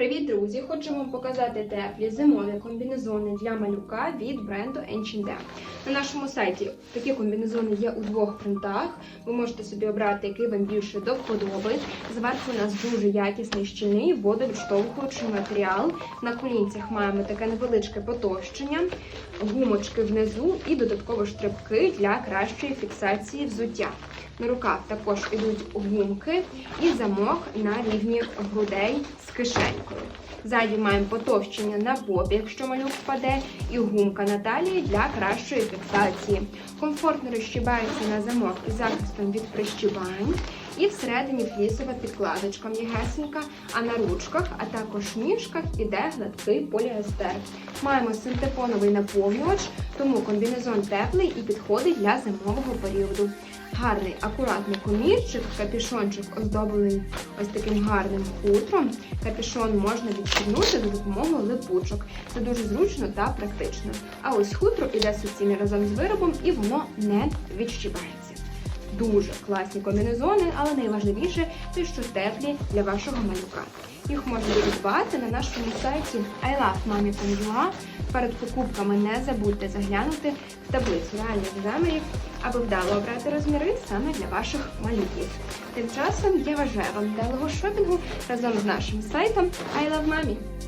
Привіт, друзі! Хочу вам показати теплі зимові комбінезони для малюка від бренду H&M. На нашому сайті такі комбінезони є у двох принтах. Ви можете собі обрати, який вам більше до вподоби. Зверху у нас дуже якісний щільний водовідштовхуючий матеріал. На колінцях маємо таке невеличке потовщення, гумочки внизу і додатково штрибки для кращої фіксації взуття. На руках також ідуть гумки і замок на рівні грудей з кишенькою. Ззаді маємо потовщення на бобі, якщо малюк впаде, і гумка на талії для кращої фіксації. Комфортно розщібається на замок із захистом від прищібань. І всередині флісова підкладочка м'ягесенька, а на ручках, а також ніжках іде гладкий поліестер. Маємо синтепоновий наповнювач, тому комбінезон теплий і підходить для зимового періоду. Гарний акуратний комірчик, капюшончик оздоблений ось таким гарним хутром. Капюшон можна відчернути за допомогою липучок. Це дуже зручно та практично. А ось хутро іде суцільно разом з виробом і воно не відщібається. Дуже класні комбінезони, але найважливіше те, що теплі для вашого малюка. Їх можна придбати на нашому сайті ilovemami.ua. Перед покупками не забудьте заглянути в таблицю реальних замірів, аби вдало обрати розміри саме для ваших малюків. Тим часом я бажаю вам вдалого шопінгу разом з нашим сайтом I.